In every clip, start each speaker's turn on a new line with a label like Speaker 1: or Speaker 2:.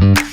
Speaker 1: Thank you.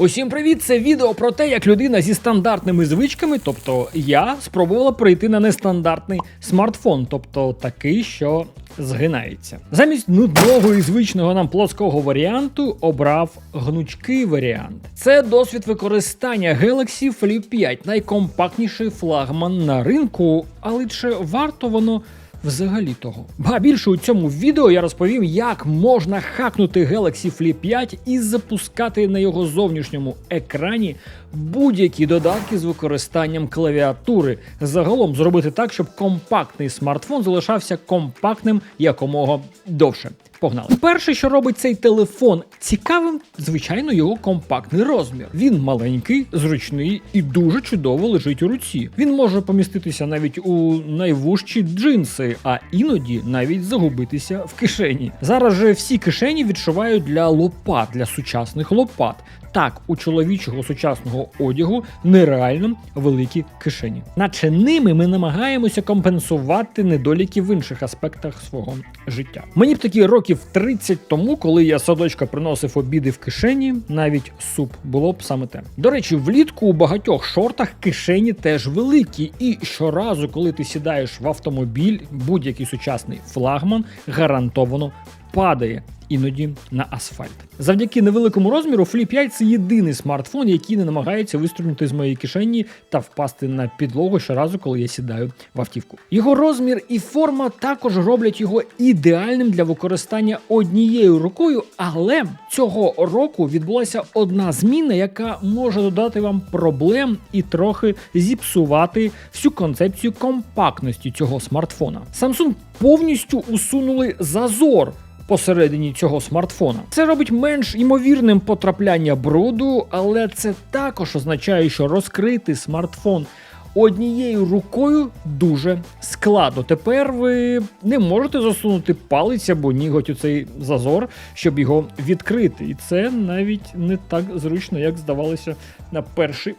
Speaker 1: Усім привіт! Це відео про те, як людина зі стандартними звичками, тобто я, спробувала прийти на нестандартний смартфон, тобто такий, що згинається. Замість нудного і звичного нам плоского варіанту обрав гнучкий варіант. Це досвід використання Galaxy Flip 5, найкомпактніший флагман на ринку, але чи варто воно? Взагалі того. Ба більше у цьому відео я розповім, як можна хакнути Galaxy Flip 5 і запускати на його зовнішньому екрані будь-які додатки з використанням клавіатури. Загалом зробити так, щоб компактний смартфон залишався компактним якомога довше. Погнали. Перше, що робить цей телефон цікавим, звичайно, його компактний розмір. Він маленький, зручний і дуже чудово лежить у руці. Він може поміститися навіть у найвужчі джинси, а іноді навіть загубитися в кишені. Зараз же всі кишені відшивають для лопат, для сучасних лопат. Так, у чоловічого сучасного одягу нереально великі кишені. Наче ними ми намагаємося компенсувати недоліки в інших аспектах свого життя. Мені б такі років 30 тому, коли я садочка приносив обіди в кишені, навіть суп було б саме те. До речі, влітку у багатьох шортах кишені теж великі, і щоразу, коли ти сідаєш в автомобіль, будь-який сучасний флагман гарантовано падає. Іноді на асфальт. Завдяки невеликому розміру Flip 5 це єдиний смартфон, який не намагається вистрибнути з моєї кишені та впасти на підлогу щоразу, коли я сідаю в автівку. Його розмір і форма також роблять його ідеальним для використання однією рукою, але цього року відбулася одна зміна, яка може додати вам проблем і трохи зіпсувати всю концепцію компактності цього смартфона. Samsung повністю усунули зазор посередині цього смартфона. Це робить менш ймовірним потрапляння бруду, але це також означає, що розкрити смартфон. Однією рукою дуже складно. Тепер ви не можете засунути палець або ніготь у цей зазор, щоб його відкрити. І це навіть не так зручно, як здавалося на перший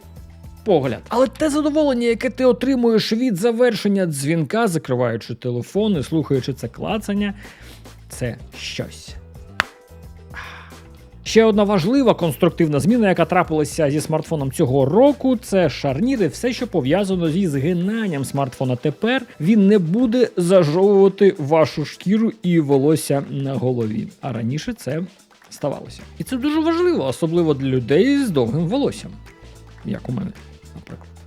Speaker 1: погляд. Але те задоволення, яке ти отримуєш від завершення дзвінка, закриваючи телефон і слухаючи це клацання, це щось. Ще одна важлива конструктивна зміна, яка трапилася зі смартфоном цього року, це шарніри, все, що пов'язано зі згинанням смартфона. Тепер він не буде зажовувати вашу шкіру і волосся на голові. А раніше це ставалося. І це дуже важливо, особливо для людей з довгим волоссям, як у мене, наприклад.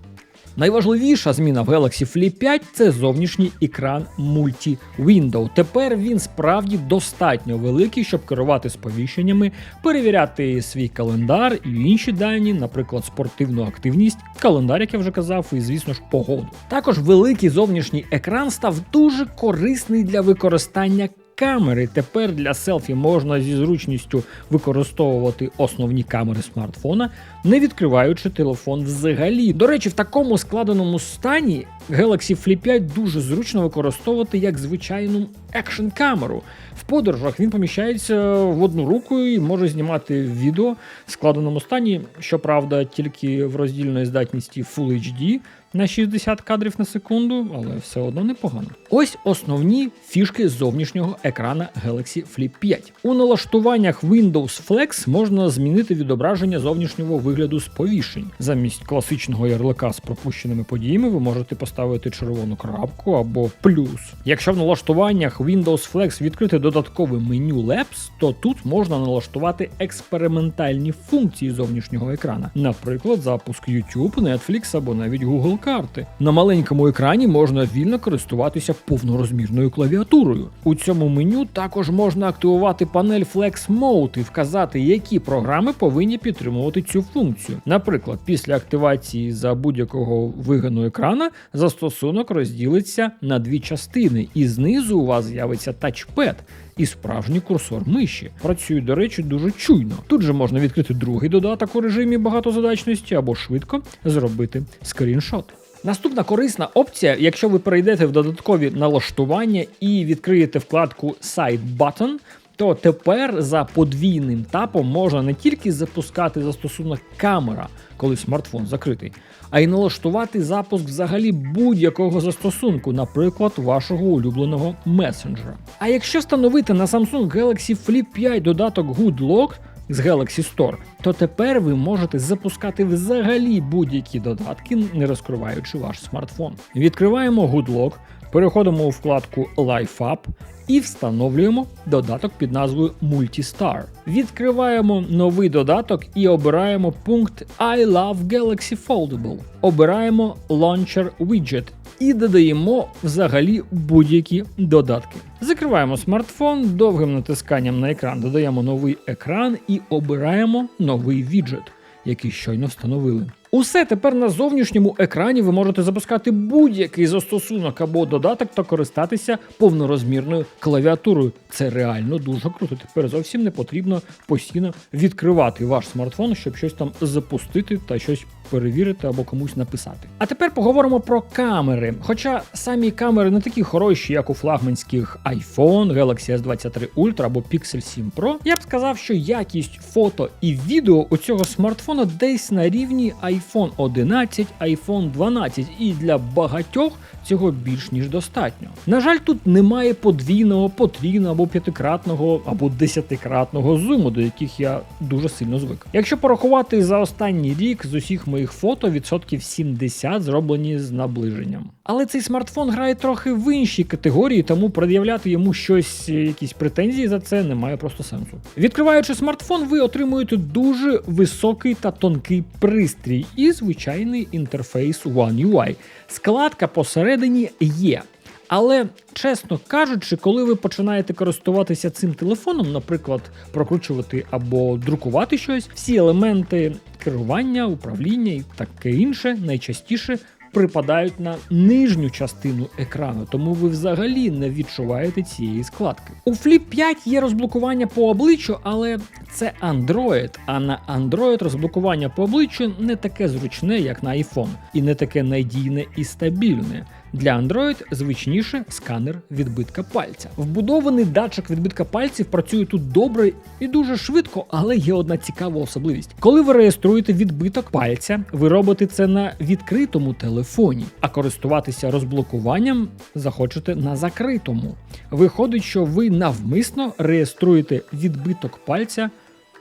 Speaker 1: Найважливіша зміна в Galaxy Flip 5 це зовнішній екран Multi-Window. Тепер він справді достатньо великий, щоб керувати сповіщеннями, перевіряти свій календар і інші дані, наприклад, спортивну активність, календар, як я вже казав, і звісно ж погоду. Також великий зовнішній екран став дуже корисний для використання. Камери тепер для селфі можна зі зручністю використовувати основні камери смартфона, не відкриваючи телефон взагалі. До речі, в такому складеному стані Galaxy Flip 5 дуже зручно використовувати як звичайну екшн камеру. В подорожах він поміщається в одну руку і може знімати відео в складеному стані, щоправда, тільки в роздільної здатності Full HD на 60 кадрів на секунду, але все одно непогано. Ось основні фішки зовнішнього екрана Galaxy Flip 5. У налаштуваннях Windows Flex можна змінити відображення зовнішнього вигляду сповіщень. Замість класичного ярлика з пропущеними подіями ви можете поставити червону крапку або плюс. Якщо в налаштуваннях Windows Flex відкрити додаткове меню Labs, то тут можна налаштувати експериментальні функції зовнішнього екрана, наприклад, запуск YouTube, Netflix або навіть Google карти. На маленькому екрані можна вільно користуватися повнорозмірною клавіатурою. У цьому меню також можна активувати панель Flex Mode і вказати, які програми повинні підтримувати цю функцію. Наприклад, після активації за будь-якого вигану екрана застосунок розділиться на дві частини, і знизу у вас з'явиться тачпед. І справжній курсор миші працюють, до речі, дуже чуйно. Тут же можна відкрити другий додаток у режимі багатозадачності або швидко зробити скріншот. Наступна корисна опція, якщо ви перейдете в додаткові налаштування і відкриєте вкладку Side Button, то тепер за подвійним тапом можна не тільки запускати застосунок камера, коли смартфон закритий, а й налаштувати запуск взагалі будь-якого застосунку, наприклад, вашого улюбленого месенджера. А якщо встановити на Samsung Galaxy Flip 5 додаток Good Lock з Galaxy Store, то тепер ви можете запускати взагалі будь-які додатки, не розкриваючи ваш смартфон. Відкриваємо Good Lock, переходимо у вкладку Life Up і встановлюємо додаток під назвою Multistar. Відкриваємо новий додаток і обираємо пункт I love Galaxy Foldable. Обираємо Launcher Widget і додаємо взагалі будь-які додатки. Закриваємо смартфон, довгим натисканням на екран додаємо новий екран і обираємо новий віджит, який щойно встановили. Усе тепер на зовнішньому екрані ви можете запускати будь-який застосунок або додаток та користатися повнорозмірною клавіатурою. Це реально дуже круто. Тепер зовсім не потрібно постійно відкривати ваш смартфон, щоб щось там запустити та щось перевірити або комусь написати. А тепер поговоримо про камери. Хоча самі камери не такі хороші, як у флагманських iPhone, Galaxy S23 Ultra або Pixel 7 Pro, я б сказав, що якість фото і відео у цього смартфона десь на рівні iPhone 11, iPhone 12, і для багатьох цього більш ніж достатньо. На жаль, тут немає подвійного, потрійного або п'ятикратного або десятикратного зуму, до яких я дуже сильно звик. Якщо порахувати за останній рік з усіх моїх фото, відсотків 70 зроблені з наближенням. Але цей смартфон грає трохи в іншій категорії, тому пред'являти йому щось, якісь претензії за це немає просто сенсу. Відкриваючи смартфон, ви отримуєте дуже високий та тонкий пристрій і звичайний інтерфейс One UI. Складка посередині є. Але, чесно кажучи, коли ви починаєте користуватися цим телефоном, наприклад, прокручувати або друкувати щось, всі елементи керування, управління і таке інше найчастіше припадають на нижню частину екрану, тому ви взагалі не відчуваєте цієї складки. У Flip 5 є розблокування по обличчю, але це Android, а на Android розблокування по обличчю не таке зручне, як на iPhone, і не таке надійне і стабільне. Для Android звичніше сканер відбитка пальця. Вбудований датчик відбитка пальців працює тут добре і дуже швидко, але є одна цікава особливість. Коли ви реєструєте відбиток пальця, ви робите це на відкритому телефоні, а користуватися розблокуванням захочете на закритому. Виходить, що ви навмисно реєструєте відбиток пальця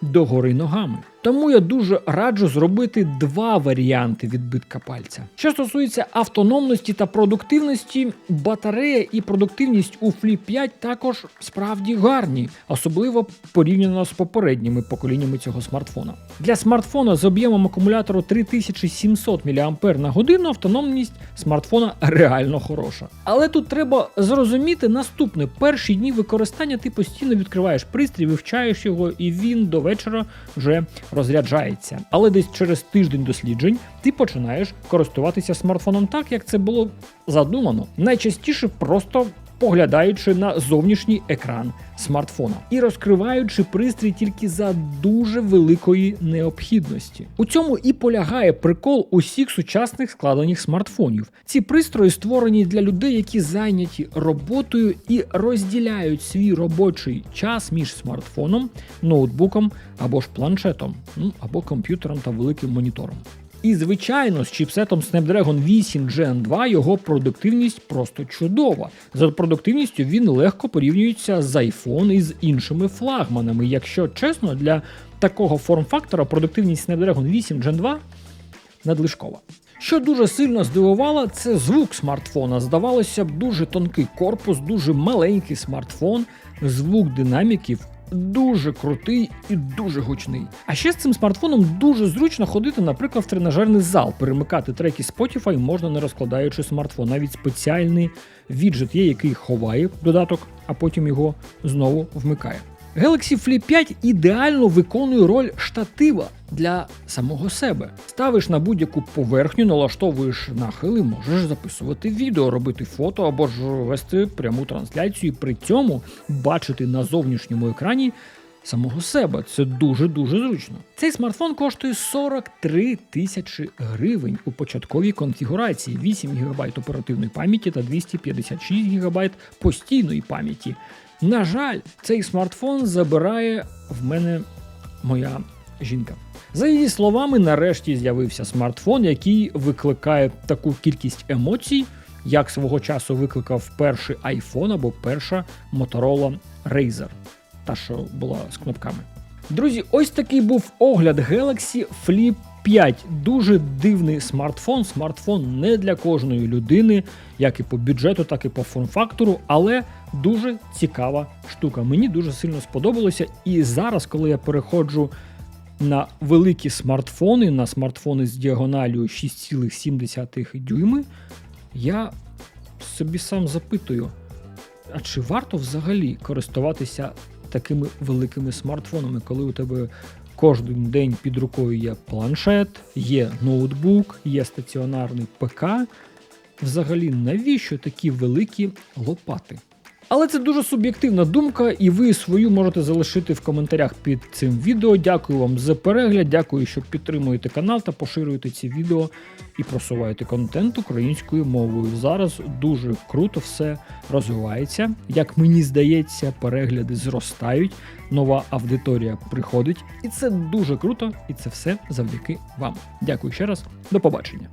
Speaker 1: догори ногами. Тому я дуже раджу зробити два варіанти відбитка пальця. Що стосується автономності та продуктивності, батарея і продуктивність у Flip 5 також справді гарні, особливо порівняно з попередніми поколіннями цього смартфона. Для смартфона з об'ємом акумулятору 3700 мАч на годину автономність смартфона реально хороша. Але тут треба зрозуміти наступне: перші дні використання ти постійно відкриваєш пристрій, вивчаєш його, і він до вечора вже розряджається. Але десь через тиждень досліджень ти починаєш користуватися смартфоном так, як це було задумано. Найчастіше просто поглядаючи на зовнішній екран смартфона і розкриваючи пристрій тільки за дуже великої необхідності. У цьому і полягає прикол усіх сучасних складених смартфонів. Ці пристрої створені для людей, які зайняті роботою і розділяють свій робочий час між смартфоном, ноутбуком або ж планшетом, ну або комп'ютером та великим монітором. І, звичайно, з чіпсетом Snapdragon 8 Gen 2 його продуктивність просто чудова. За продуктивністю він легко порівнюється з iPhone і з іншими флагманами. Якщо чесно, для такого форм-фактора продуктивність Snapdragon 8 Gen 2 надлишкова. Що дуже сильно здивувало, це звук смартфона. Здавалося б, дуже тонкий корпус, дуже маленький смартфон, звук динаміків дуже крутий і дуже гучний. А ще з цим смартфоном дуже зручно ходити, наприклад, в тренажерний зал. Перемикати треки Spotify можна не розкладаючи смартфон. Навіть спеціальний віджит є, який ховає додаток, а потім його знову вмикає. Galaxy Flip 5 ідеально виконує роль штатива для самого себе. Ставиш на будь-яку поверхню, налаштовуєш нахили, можеш записувати відео, робити фото або ж вести пряму трансляцію, при цьому бачити на зовнішньому екрані. Самого себе це дуже дуже зручно. Цей смартфон коштує 43 тисячі гривень у початковій конфігурації, 8 ГБ оперативної пам'яті та 256 ГБ постійної пам'яті. На жаль, цей смартфон забирає в мене моя жінка. За її словами, нарешті з'явився смартфон, який викликає таку кількість емоцій, як свого часу викликав перший iPhone або перша Motorola Razer, та що була з кнопками. Друзі, ось такий був огляд Galaxy Flip 5. Дуже дивний смартфон. Смартфон не для кожної людини, як і по бюджету, так і по форм-фактору, але дуже цікава штука. Мені дуже сильно сподобалося. І зараз, коли я переходжу на великі смартфони, на смартфони з діагоналю 6,7 дюйми, я собі сам запитую, а чи варто взагалі користуватися такими великими смартфонами, коли у тебе кожен день під рукою є планшет, є ноутбук, є стаціонарний ПК. Взагалі, навіщо такі великі лопати? Але це дуже суб'єктивна думка, і ви свою можете залишити в коментарях під цим відео. Дякую вам за перегляд, дякую, що підтримуєте канал та поширюєте ці відео і просуваєте контент українською мовою. Зараз дуже круто все розвивається. Як мені здається, перегляди зростають, нова аудиторія приходить, і це дуже круто, і це все завдяки вам. Дякую ще раз, до побачення.